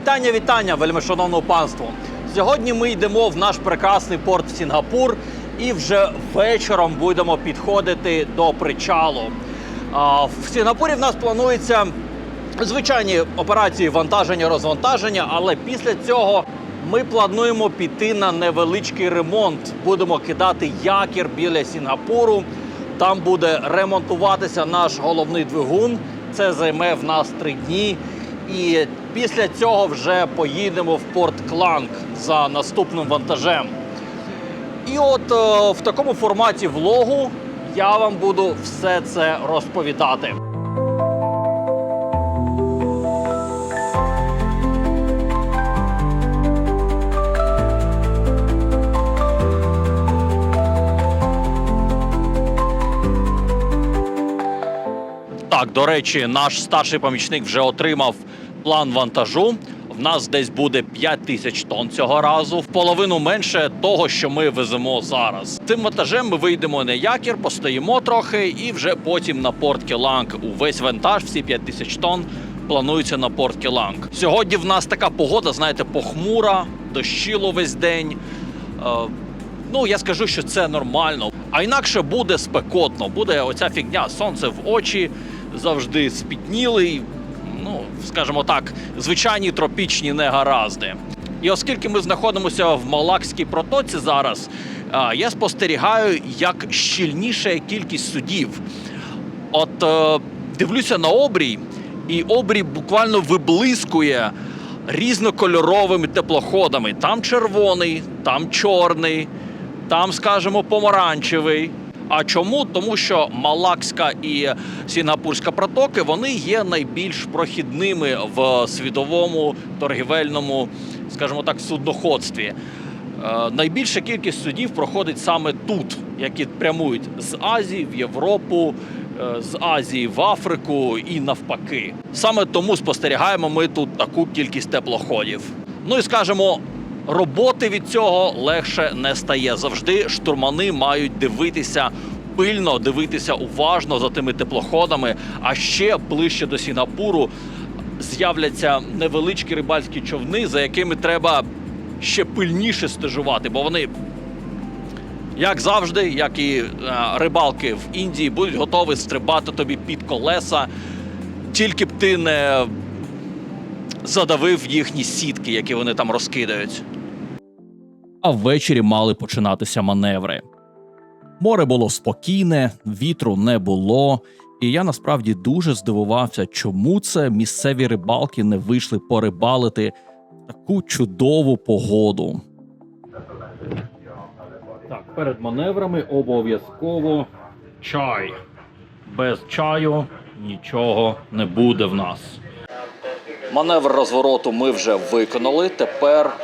Вітання, вітання, вельмишановне панство. Сьогодні ми йдемо в наш прекрасний порт в Сінгапур і вже вечором будемо підходити до причалу. В Сінгапурі в нас планується звичайні операції вантаження, розвантаження, але після цього ми плануємо піти на невеличкий ремонт. Будемо кидати якір біля Сінгапуру. Там буде ремонтуватися наш головний двигун. Це займе в нас три дні. І після цього вже поїдемо в порт Кланг за наступним вантажем. І от е, в такому форматі влогу я вам буду все це розповідати. Так, до речі, наш старший помічник вже отримав план вантажу. В нас десь буде 5 тисяч тонн цього разу, в половину менше того, що ми веземо зараз. Цим вантажем ми вийдемо на якір, постоїмо трохи, і вже потім на порт Келанг увесь вантаж, всі 5 тисяч тонн, планується на порт Келанг. Сьогодні в нас така погода, знаєте, похмура, дощило весь день. Е, Ну, я скажу, що це нормально. А інакше буде спекотно, буде оця фігня, сонце в очі, завжди спітнілий. Ну, скажімо так, звичайні тропічні негаразди. І оскільки ми знаходимося в Малакській протоці зараз, я спостерігаю, як щільніша кількість судів. От е, дивлюся на обрій, і обрій буквально виблискує різнокольоровими теплоходами. Там червоний, там чорний, там, скажімо, помаранчевий. А чому? Тому що Малакська і Сінгапурська протоки вони є найбільш прохідними в світовому торгівельному, скажімо так, судноходстві. Е, Найбільша кількість судів проходить саме тут, які прямують з Азії в Європу, е, з Азії в Африку і навпаки. Саме тому спостерігаємо ми тут таку кількість теплоходів. Ну і скажімо, роботи від цього легше не стає. Завжди штурмани мають дивитися. Пильно дивитися уважно за тими теплоходами, а ще ближче до Сінгапуру з'являться невеличкі рибальські човни, за якими треба ще пильніше стежувати, бо вони, як завжди, як і е, рибалки в Індії, будуть готові стрибати тобі під колеса, тільки б ти не задавив їхні сітки, які вони там розкидають. А ввечері мали починатися маневри. Море було спокійне, вітру не було, і я насправді дуже здивувався, чому це місцеві рибалки не вийшли порибалити таку чудову погоду. Так, перед маневрами обов'язково чай. Без чаю нічого не буде в нас. Маневр розвороту ми вже виконали. Тепер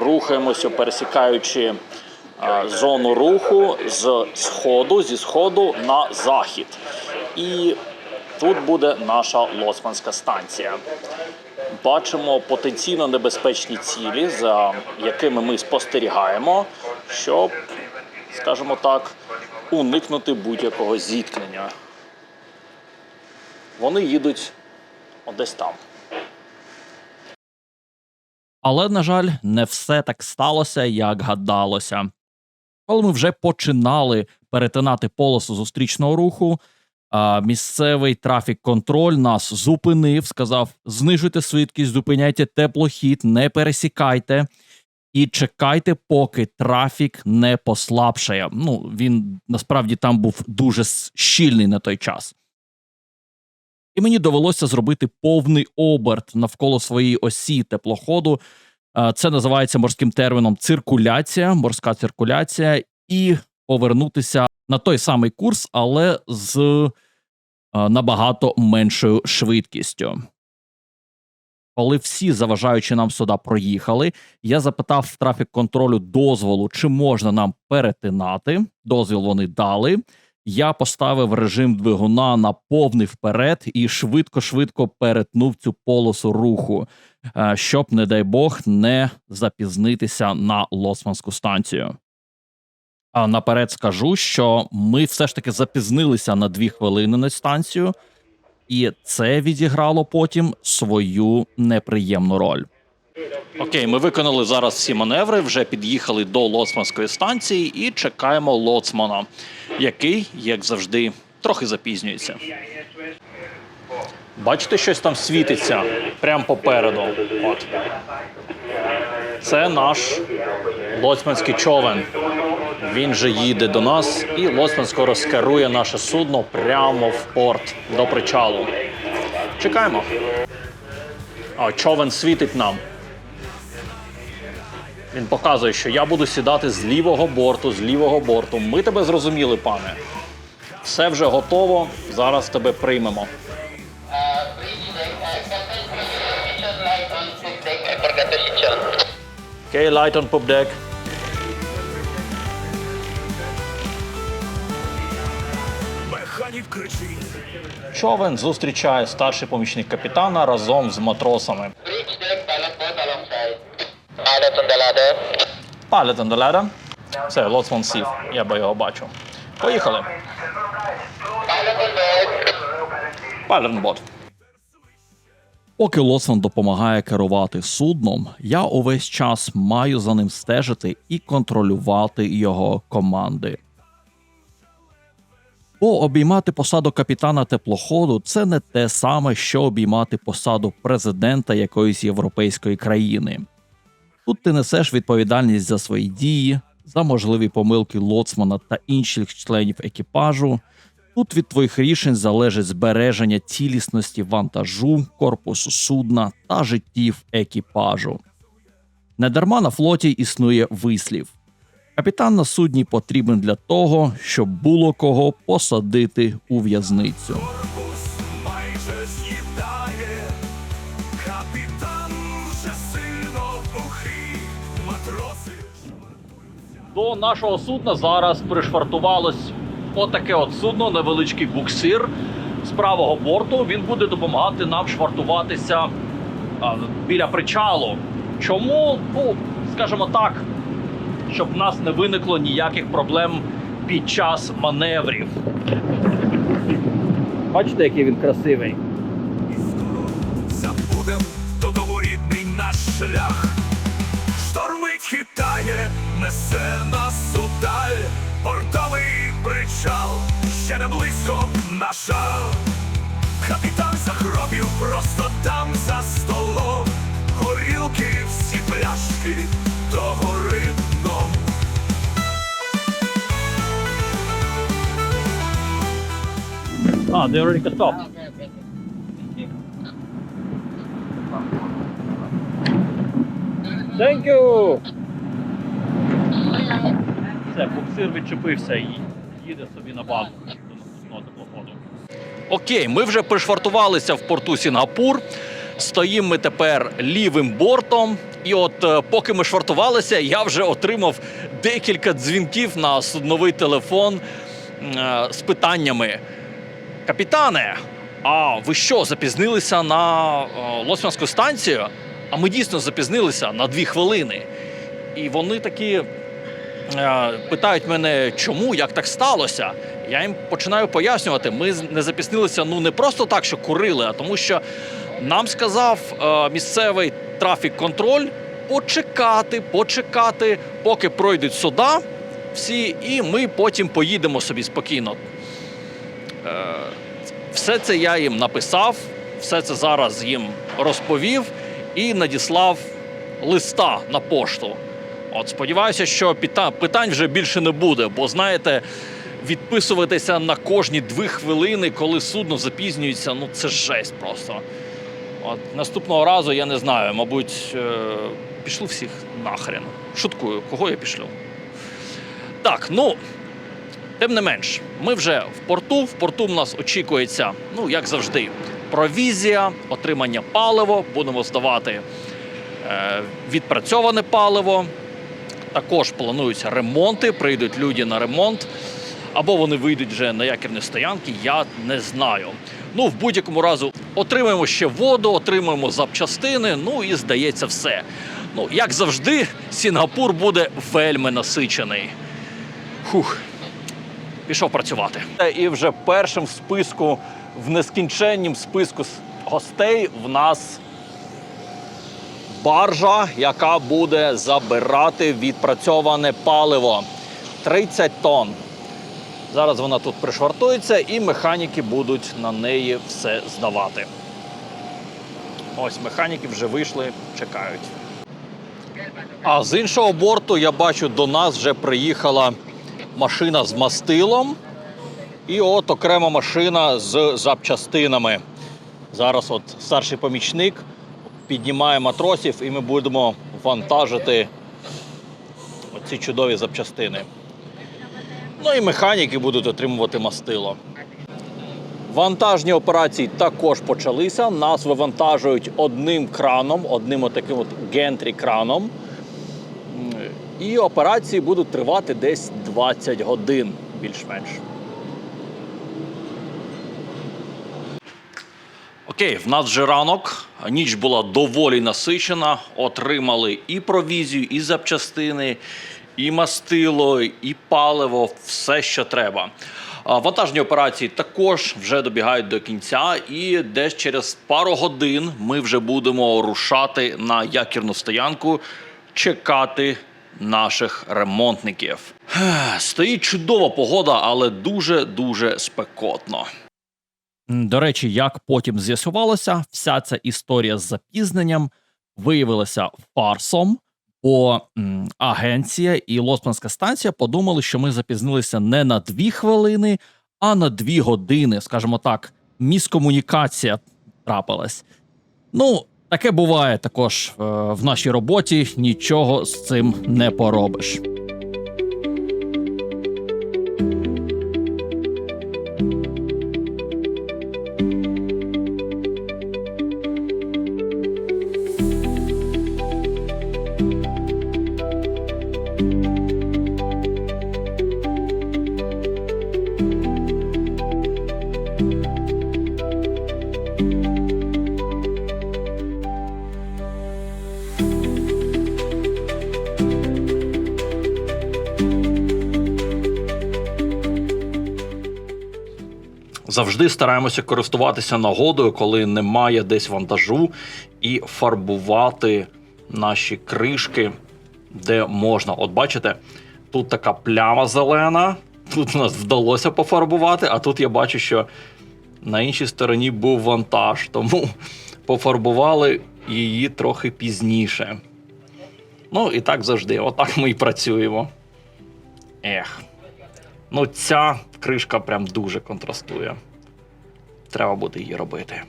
рухаємося, пересікаючи зону руху з сходу, зі сходу на захід. І тут буде наша лоцманська станція. Бачимо потенційно небезпечні цілі, за якими ми спостерігаємо, щоб, скажімо так, уникнути будь-якого зіткнення. Вони їдуть десь там. Але, на жаль, не все так сталося, як гадалося. Коли ми вже починали перетинати полосу зустрічного руху, місцевий трафік контроль нас зупинив, сказав: знижуйте швидкість, зупиняйте теплохід, не пересікайте і чекайте, поки трафік не послабшає. Ну, він насправді там був дуже щільний на той час. І мені довелося зробити повний оберт навколо своєї осі теплоходу. Е, Це називається морським терміном циркуляція, морська циркуляція, і повернутися на той самий курс, але з е, набагато меншою швидкістю. Коли всі заважаючи нам сюди проїхали, я запитав трафік контролю дозволу, чи можна нам перетинати. Дозвіл вони дали. Я поставив режим двигуна на повний вперед і швидко-швидко перетнув цю полосу руху, е, щоб, не дай Бог, не запізнитися на лоцманську станцію. А наперед скажу, що ми все ж таки запізнилися на дві хвилини на станцію. і це відіграло потім свою неприємну роль. Окей, ми виконали зараз всі маневри, вже під'їхали до лоцманської станції і чекаємо лоцмана, який, як завжди, трохи запізнюється. Бачите, щось там світиться прямо попереду. От. Це наш лоцманський човен. Він же їде до нас, і лоцман скоро скерує наше судно прямо в порт до причалу. Чекаємо. А човен світить нам. Він показує, що я буду сідати з лівого борту, з лівого борту. Ми тебе зрозуміли, пане. Все вже готово. Зараз тебе приймемо. Окей, light on pub deck. Човен зустрічає старший помічник капітана разом з матросами. Reach deck, pilot boat alongside. Pilot on the ladder. On the. Все, лоцман сів. Я би його бачу. Поїхали. On board. Поки Лоцман допомагає керувати судном, я увесь час маю за ним стежити і контролювати його команди. Бо обіймати посаду капітана теплоходу це не те саме, що обіймати посаду президента якоїсь європейської країни. Тут ти несеш відповідальність за свої дії, за можливі помилки лоцмана та інших членів екіпажу. Тут від твоїх рішень залежить збереження цілісності вантажу, корпусу судна та життів екіпажу. Недарма на флоті існує вислів: капітан на судні потрібен для того, щоб було кого посадити у в'язницю. До нашого судна зараз пришвартувалось отаке от судно, невеличкий буксир з правого борту. Він буде допомагати нам швартуватися біля причалу. Чому? Ну, скажімо так, щоб в нас не виникло ніяких проблем під час маневрів. Бачите, який він красивий. І скоро забудем додому рідний наш шлях. Несе нас у даль. Портовий причал, ще не близько наша. Капітан захропів просто там за столом. Горілки всі пляшки до гори дном. А, they already got stopped. Thank you! Все, буксир відчепився і їде собі на базу до наступного теплоходу. Окей, ми вже пришвартувалися в порту Сінгапур. Стоїмо ми тепер лівим бортом. І от е, поки ми швартувалися, я вже отримав декілька дзвінків на судновий телефон е, з питаннями. Капітане, а ви що, запізнилися на е, Лоцманську станцію? А ми дійсно запізнилися на дві хвилини. І вони такі питають мене, чому, як так сталося. Я їм починаю пояснювати, ми не запізнилися ну не просто так, що курили, а тому, що нам сказав е, місцевий трафік-контроль почекати, почекати, поки пройдуть суда всі, і ми потім поїдемо собі спокійно. Е, все це я їм написав, все це зараз їм розповів і надіслав листа на пошту. От сподіваюся, що пита- питань вже більше не буде, бо знаєте, відписуватися на кожні дві хвилини, коли судно запізнюється, ну це жесть просто. От наступного разу я не знаю, мабуть, е, пішлю всіх нахрен. Шуткую, кого я пішлю. Так, ну. Тим не менш, ми вже в порту. В порту в нас очікується, ну як завжди, провізія, отримання паливо. Будемо здавати е, відпрацьоване паливо. Також плануються ремонти, прийдуть люди на ремонт. Або вони вийдуть вже на якірні стоянки, я не знаю. Ну, в будь-якому разу отримаємо ще воду, отримаємо запчастини, ну і здається, все. Ну, як завжди, Сінгапур буде вельми насичений. Фух, пішов працювати. І вже першим в списку в нескінченнім списку гостей в нас баржа, яка буде забирати відпрацьоване паливо 30 тонн. Зараз вона тут пришвартується, і механіки будуть на неї все здавати. Ось механіки вже вийшли, чекають. А з іншого борту я бачу, до нас вже приїхала машина з мастилом. І от окрема машина з запчастинами. Зараз от старший помічник піднімає матросів, і ми будемо вантажити оці чудові запчастини. Ну і механіки будуть отримувати мастило. Вантажні операції також почалися. Нас вивантажують одним краном, одним отаким от гентрі краном. І операції будуть тривати десь 20 годин, більш-менш. Окей, в нас вже ранок. Ніч була доволі насичена. Отримали і провізію, і запчастини, і мастило, і паливо, все, що треба. Вантажні операції також вже добігають до кінця, і десь через пару годин ми вже будемо рушати на якірну стоянку, чекати наших ремонтників. Стоїть чудова погода, але дуже дуже спекотно. До речі, як потім з'ясувалося, вся ця історія з запізненням виявилася фарсом, бо м, агенція і Лосманська станція подумали, що ми запізнилися не на дві хвилини, а на дві години. Скажімо так, міскомунікація трапилась. Ну, таке буває також е, в нашій роботі, нічого з цим не поробиш. Завжди стараємося користуватися нагодою, коли немає десь вантажу, і фарбувати наші кришки, де можна. От бачите, тут така пляма зелена, тут нас вдалося пофарбувати, а тут я бачу, що на іншій стороні був вантаж, тому пофарбували її трохи пізніше. Ну і так завжди, отак ми і працюємо. Ех. Ну, ця кришка прям дуже контрастує. Треба буде її робити.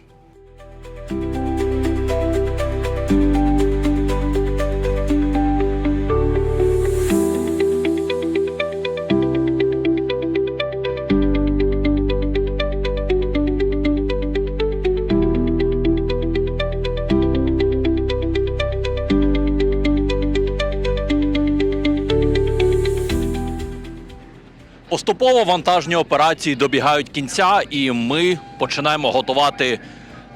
Поступово вантажні операції добігають кінця, і ми починаємо готувати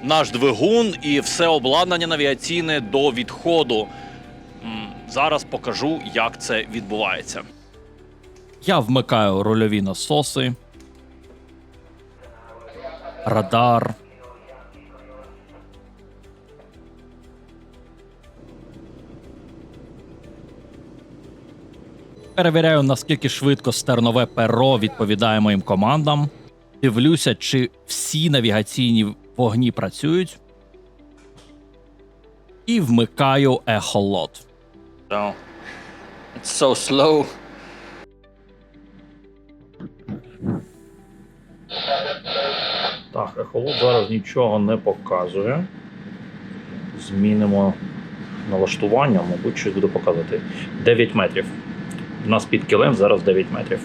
наш двигун і все обладнання навіаційне до відходу. Зараз покажу, як це відбувається. Я вмикаю рольові насоси, радар. Перевіряю, наскільки швидко стернове перо відповідає моїм командам. Дивлюся, чи всі навігаційні вогні працюють. І вмикаю ехолот. So, it's so slow. Так, ехолот зараз нічого не показує. Змінимо налаштування, мабуть, щось буде показувати. 9 метрів. У нас під килим зараз 9 метрів.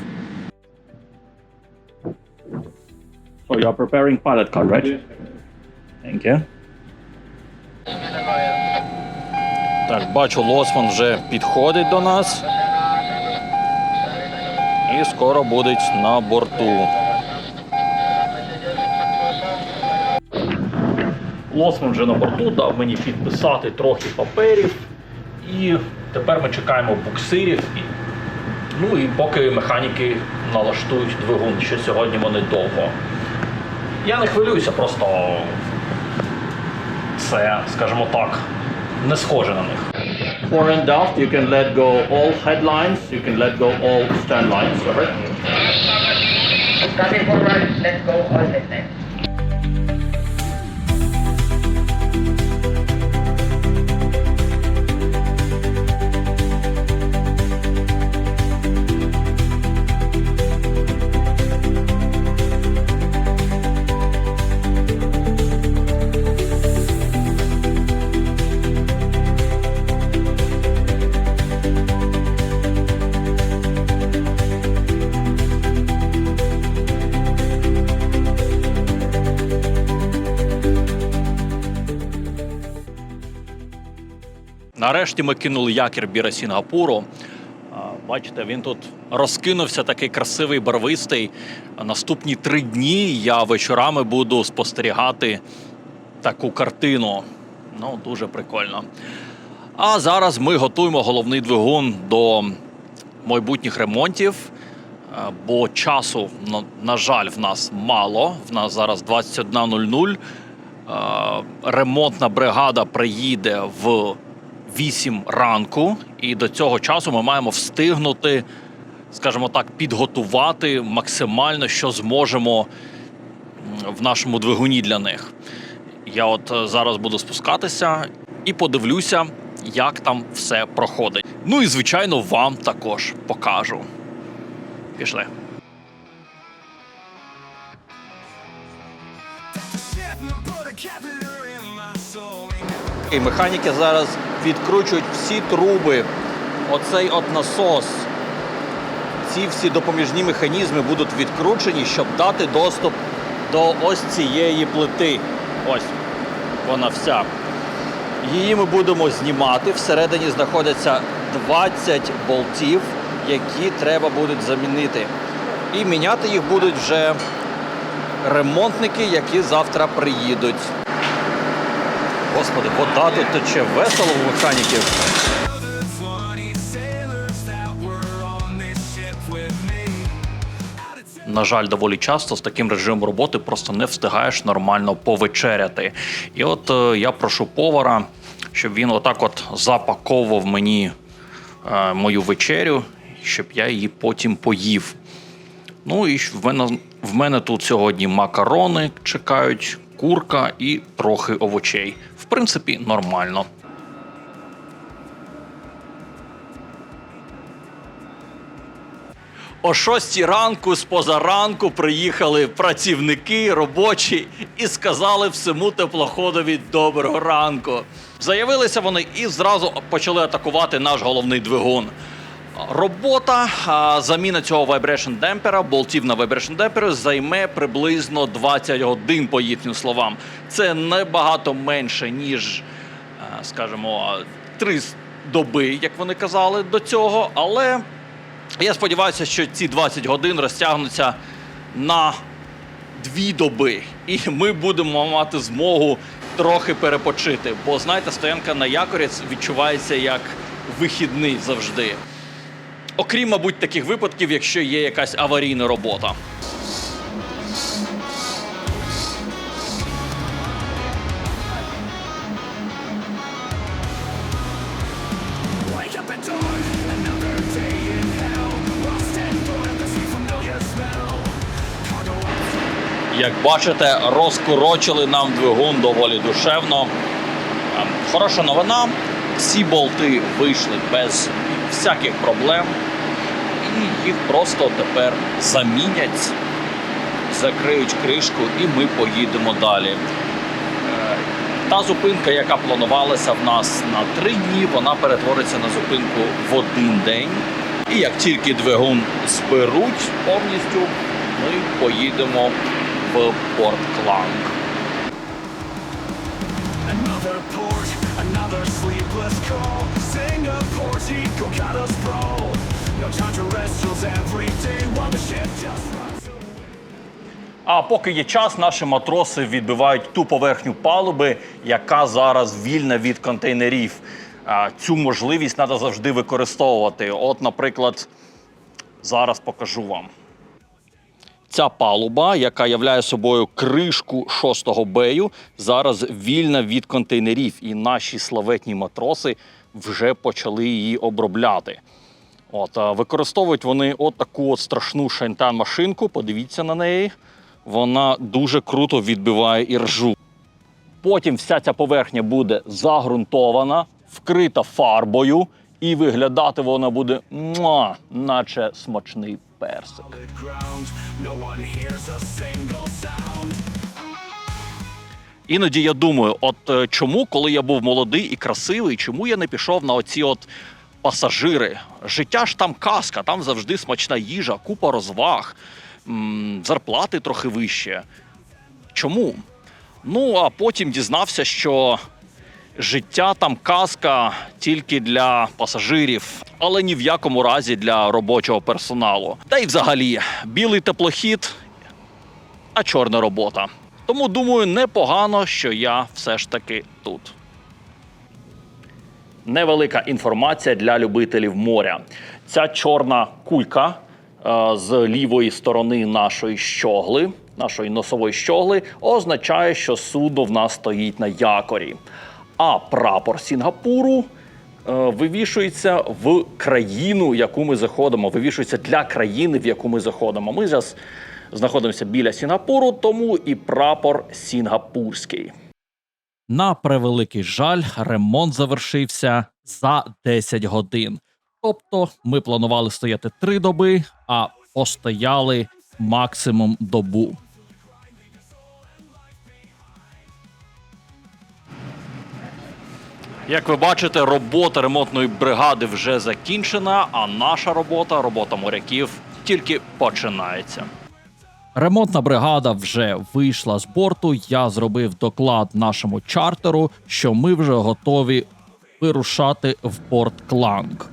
So you are preparing pilot card, right? Thank you. Так, бачу, Лосман вже підходить до нас. І скоро буде на борту. Лосман вже на борту дав мені підписати трохи паперів. І тепер ми чекаємо буксирів. Ну і поки механіки налаштують двигун, що сьогодні вони довго. Я не хвилююся, просто це, скажімо так, не схоже на них. For and aft, you can let go all headlines, you can let go all stern lines, alright? Coming forward, let's go all the Нарешті ми кинули якір біля Сінгапуру. Бачите, він тут розкинувся такий красивий барвистий. Наступні три дні я вечорами буду спостерігати таку картину. Ну, дуже прикольно. А зараз ми готуємо головний двигун до майбутніх ремонтів. Бо часу, на, жаль, в нас мало. В нас зараз 21.00. Е, Ремонтна бригада приїде в 8 ранку, і до цього часу ми маємо встигнути, скажімо так, підготувати максимально, що зможемо в нашому двигуні для них. Я от е, зараз буду спускатися і подивлюся, як там все проходить. Ну і звичайно, вам також покажу. Пішли. І механіки зараз відкручують всі труби. Оцей от насос. Ці всі допоміжні механізми будуть відкручені, щоб дати доступ до ось цієї плити. Ось вона вся. Її ми будемо знімати. Всередині знаходяться 20 болтів, які треба будуть замінити. І міняти їх будуть вже ремонтники, які завтра приїдуть. Господи, вода тут тече весело у механіків. На жаль, доволі часто з таким режимом роботи просто не встигаєш нормально повечеряти. І от е, я прошу повара, щоб він отак от запаковував мені е, мою вечерю, щоб я її потім поїв. Ну і в мене, в мене тут сьогодні макарони чекають, курка і трохи овочей. Принципі, нормально. О 6 ранку з позаранку приїхали працівники робочі і сказали всьому теплоходові доброго ранку. Заявилися вони і зразу почали атакувати наш головний двигун. Робота, заміна цього vibration демпера, болтів на vibration демпери займе приблизно 20 годин, по їхнім словам. Це набагато менше, ніж, е, скажімо, три доби, як вони казали до цього. Але я сподіваюся, що ці 20 годин розтягнуться на дві доби, і ми будемо мати змогу трохи перепочити. Бо знаєте, стоянка на якорі відчувається як вихідний завжди. Окрім, мабуть, таких випадків, якщо є якась аварійна робота. Як бачите, розкорочили нам двигун доволі душевно. Ем, Хороша новина. Всі болти вийшли без всяких проблем. І їх просто тепер замінять, закриють кришку, і ми поїдемо далі. Е, Та зупинка, яка планувалася в нас на три дні, вона перетвориться на зупинку в один день. І як тільки двигун зберуть повністю, ми поїдемо в Порт Кланг. Another sleepless call. Singapore, Chico got us brawl. А поки є час, наші матроси відбивають ту поверхню палуби, яка зараз вільна від контейнерів. Цю можливість треба завжди використовувати. От, наприклад, зараз покажу вам. Ця палуба, яка являє собою кришку шостого бею, зараз вільна від контейнерів, і наші славетні матроси вже почали її обробляти. От, використовують вони от таку от страшну шантан машинку. Подивіться на неї. Вона дуже круто відбиває іржу. Потім вся ця поверхня буде загрунтована, вкрита фарбою, і виглядати вона буде муа, наче смачний персик. Іноді я думаю, от е, чому, коли я був молодий і красивий, чому я не пішов на оці от пасажири? Життя ж там казка, там завжди смачна їжа, купа розваг, зарплати трохи вище. Чому? Ну, а потім дізнався, що життя там казка тільки для пасажирів, але ні в якому разі для робочого персоналу. Та й взагалі, білий теплохід а чорна робота. Тому думаю, непогано, що я все ж таки тут. Невелика інформація для любителів моря. Ця чорна кулька е, з лівої сторони нашої щогли, нашої носової щогли, означає, що судно в нас стоїть на якорі. А прапор Сінгапуру е, вивішується в країну, яку ми заходимо. Вивішується для країни, в яку ми заходимо. Ми зараз знаходимося біля Сінгапуру, тому і прапор сінгапурський. На превеликий жаль, ремонт завершився за 10 годин. Тобто ми планували стояти 3 доби, а постояли максимум добу. Як ви бачите, робота ремонтної бригади вже закінчена, а наша робота, робота моряків, тільки починається. Ремонтна бригада вже вийшла з борту. Я зробив доклад нашому чартеру, що ми вже готові вирушати в порт Кланг.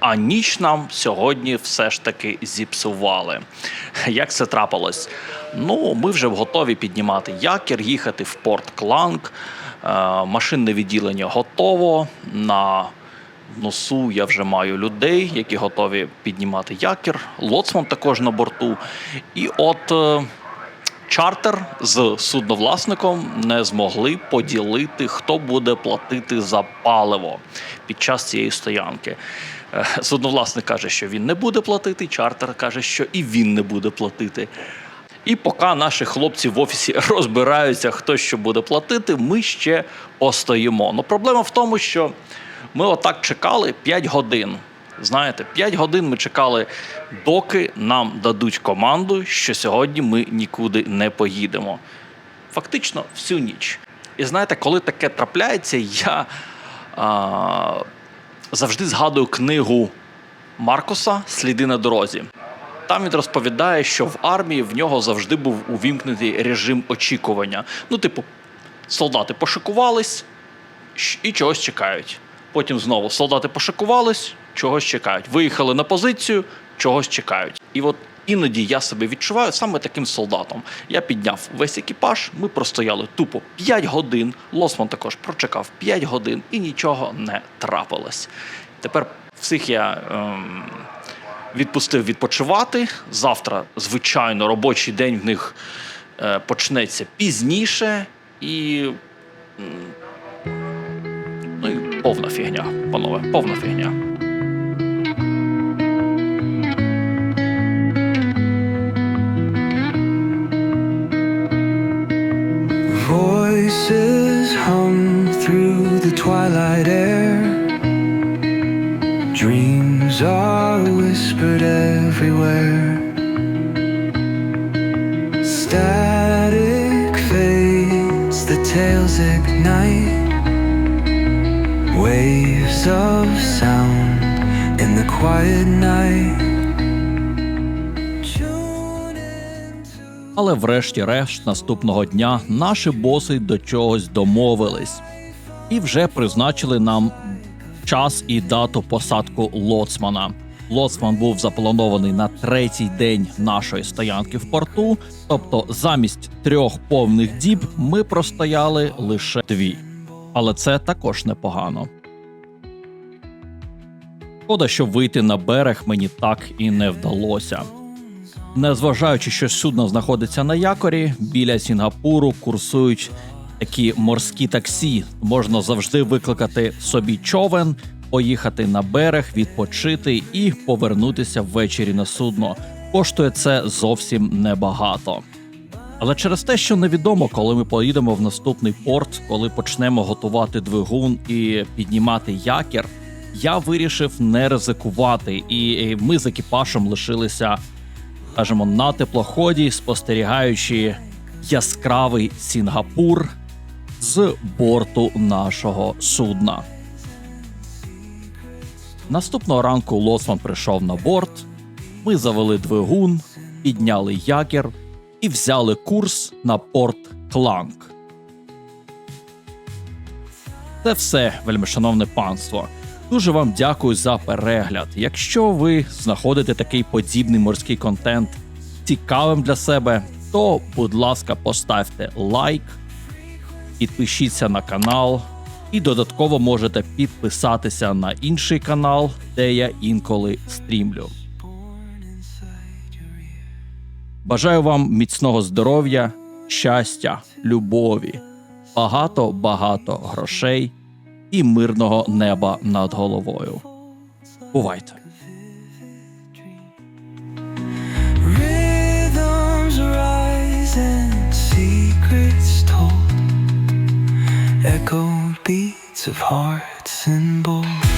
А ніч нам сьогодні все ж таки зіпсували. Як це трапилось? Ну, ми вже готові піднімати якір, їхати в порт Кланг. Е, Машинне відділення готово. На носу я вже маю людей, які готові піднімати якір. Лоцман також на борту. І от. е, Чартер з судновласником не змогли поділити, хто буде платити за паливо під час цієї стоянки. Е, Судновласник каже, що він не буде платити, чартер каже, що і він не буде платити. І поки наші хлопці в офісі розбираються, хто що буде платити, ми ще постоїмо. Ну проблема в тому, що ми отак чекали 5 годин. Знаєте, 5 годин ми чекали, доки нам дадуть команду, що сьогодні ми нікуди не поїдемо. Фактично всю ніч. І знаєте, коли таке трапляється, я а, завжди згадую книгу Маркуса Сліди на дорозі. Там він розповідає, що в армії в нього завжди був увімкнений режим очікування. Ну, типу, солдати пошикувались і чогось чекають. Потім знову солдати пошикувались, чогось чекають. Виїхали на позицію, чогось чекають. І от іноді я себе відчуваю саме таким солдатом. Я підняв весь екіпаж, ми простояли тупо 5 годин. Лосман також прочекав 5 годин і нічого не трапилось. Тепер всіх я. Ем, відпустив відпочивати. Завтра, звичайно, робочий день в них е, почнеться пізніше і. Ну і повна фігня, панове, повна фігня. Whispered everywhere. Static fades, the tales ignite. Waves of sound in the quiet night. Але врешті-решт наступного дня наші боси до чогось домовились і вже призначили нам час і дату посадку лоцмана. Лоцман був запланований на третій день нашої стоянки в порту. Тобто, замість трьох повних діб ми простояли лише дві. Але це також непогано. Шкода, що вийти на берег мені так і не вдалося. Незважаючи, що судно знаходиться на якорі, біля Сінгапуру курсують такі морські таксі. Можна завжди викликати собі човен, поїхати на берег, відпочити і повернутися ввечері на судно. Коштує це зовсім небагато. Але через те, що невідомо, коли ми поїдемо в наступний порт, коли почнемо готувати двигун і піднімати якір, я вирішив не ризикувати, і ми з екіпажем лишилися, скажімо, на теплоході, спостерігаючи яскравий Сінгапур з борту нашого судна. Наступного ранку Лоцман прийшов на борт. Ми завели двигун, підняли якір і взяли курс на порт Кланк. Це все, вельмишановне панство. Дуже вам дякую за перегляд. Якщо ви знаходите такий подібний морський контент цікавим для себе, то, будь ласка, поставте лайк, підпишіться на канал і додатково можете підписатися на інший канал, де я інколи стрімлю. Бажаю вам міцного здоров'я, щастя, любові, багато багато грошей і мирного неба над головою. Бувайте! Rhythms beats of hearts and bowls.